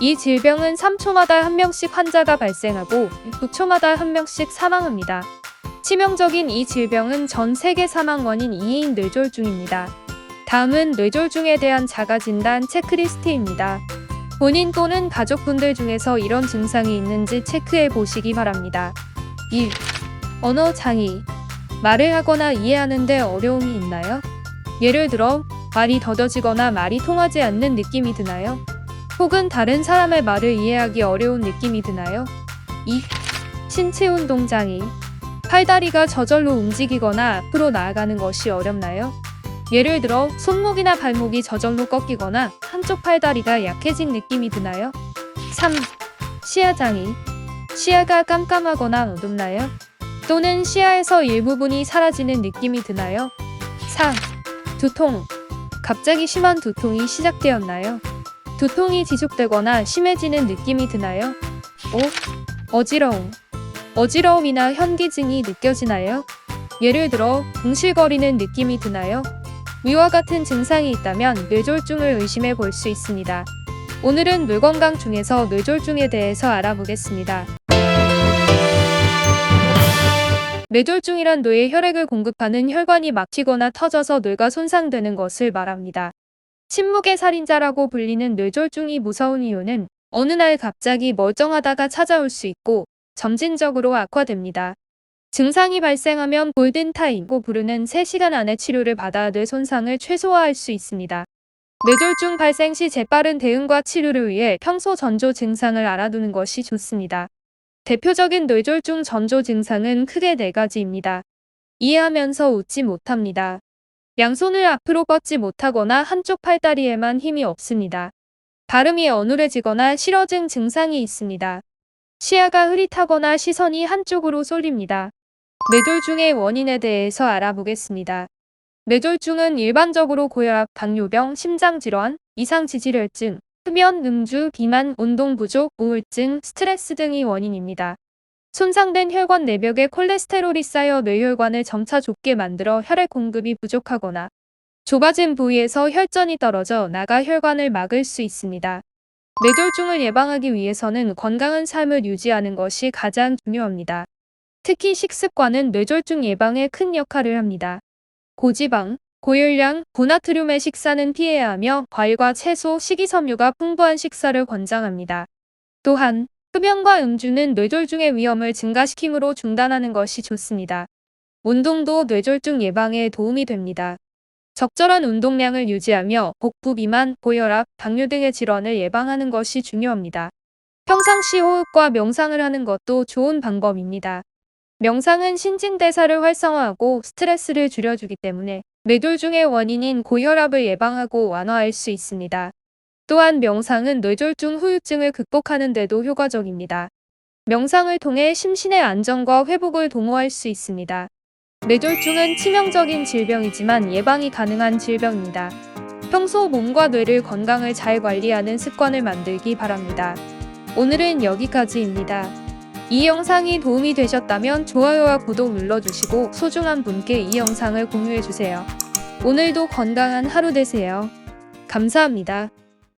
이 질병은 3초마다 한 명씩 환자가 발생하고 9초마다 한 명씩 사망합니다. 치명적인 이 질병은 전 세계 사망 원인 2위인 뇌졸중입니다. 다음은 뇌졸중에 대한 자가진단 체크리스트입니다. 본인 또는 가족분들 중에서 이런 증상이 있는지 체크해 보시기 바랍니다. 1. 언어 장애. 말을 하거나 이해하는데 어려움이 있나요? 예를 들어, 말이 더뎌지거나 말이 통하지 않는 느낌이 드나요? 혹은 다른 사람의 말을 이해하기 어려운 느낌이 드나요? 2. 신체 운동 장애. 팔다리가 저절로 움직이거나 앞으로 나아가는 것이 어렵나요? 예를 들어 손목이나 발목이 저절로 꺾이거나 한쪽 팔다리가 약해진 느낌이 드나요? 3. 시야 장애. 시야가 깜깜하거나 어둡나요? 또는 시야에서 일부분이 사라지는 느낌이 드나요? 4. 두통. 갑자기 심한 두통이 시작되었나요? 두통이 지속되거나 심해지는 느낌이 드나요? 5. 어지러움. 어지러움이나 현기증이 느껴지나요? 예를 들어 궁실거리는 느낌이 드나요? 위와 같은 증상이 있다면 뇌졸중을 의심해 볼 수 있습니다. 오늘은 뇌 건강 중에서 뇌졸중에 대해서 알아보겠습니다. 뇌졸중이란 뇌에 혈액을 공급하는 혈관이 막히거나 터져서 뇌가 손상되는 것을 말합니다. 침묵의 살인자라고 불리는 뇌졸중이 무서운 이유는 어느 날 갑자기 멀쩡하다가 찾아올 수 있고 점진적으로 악화됩니다. 증상이 발생하면 골든타임고 부르는 3시간 안에 치료를 받아 뇌 손상을 최소화할 수 있습니다. 뇌졸중 발생 시 재빠른 대응과 치료를 위해 평소 전조 증상을 알아두는 것이 좋습니다. 대표적인 뇌졸중 전조 증상은 크게 네 가지입니다. 이해하면서 웃지 못합니다. 양손을 앞으로 뻗지 못하거나 한쪽 팔다리에만 힘이 없습니다. 발음이 어눌해지거나 실어증 증상이 있습니다. 시야가 흐릿하거나 시선이 한쪽으로 쏠립니다. 뇌졸중의 원인에 대해서 알아보겠습니다. 뇌졸중은 일반적으로 고혈압, 당뇨병, 심장질환, 이상지질혈증, 흡연, 음주, 비만, 운동 부족, 우울증, 스트레스 등이 원인입니다. 손상된 혈관 내벽에 콜레스테롤이 쌓여 뇌혈관을 점차 좁게 만들어 혈액 공급이 부족하거나 좁아진 부위에서 혈전이 떨어져 나가 혈관을 막을 수 있습니다. 뇌졸중을 예방하기 위해서는 건강한 삶을 유지하는 것이 가장 중요합니다. 특히 식습관은 뇌졸중 예방에 큰 역할을 합니다. 고지방, 고열량, 고나트륨의 식사는 피해야 하며 과일과 채소, 식이섬유가 풍부한 식사를 권장합니다. 또한 흡연과 음주는 뇌졸중의 위험을 증가시키므로 중단하는 것이 좋습니다. 운동도 뇌졸중 예방에 도움이 됩니다. 적절한 운동량을 유지하며 복부 비만, 고혈압, 당뇨 등의 질환을 예방하는 것이 중요합니다. 평상시 호흡과 명상을 하는 것도 좋은 방법입니다. 명상은 신진대사를 활성화하고 스트레스를 줄여주기 때문에 뇌졸중의 원인인 고혈압을 예방하고 완화할 수 있습니다. 또한 명상은 뇌졸중 후유증을 극복하는 데도 효과적입니다. 명상을 통해 심신의 안정과 회복을 도모할 수 있습니다. 뇌졸중은 치명적인 질병이지만 예방이 가능한 질병입니다. 평소 몸과 뇌를 건강을 잘 관리하는 습관을 만들기 바랍니다. 오늘은 여기까지입니다. 이 영상이 도움이 되셨다면 좋아요와 구독 눌러주시고 소중한 분께 이 영상을 공유해주세요. 오늘도 건강한 하루 되세요. 감사합니다.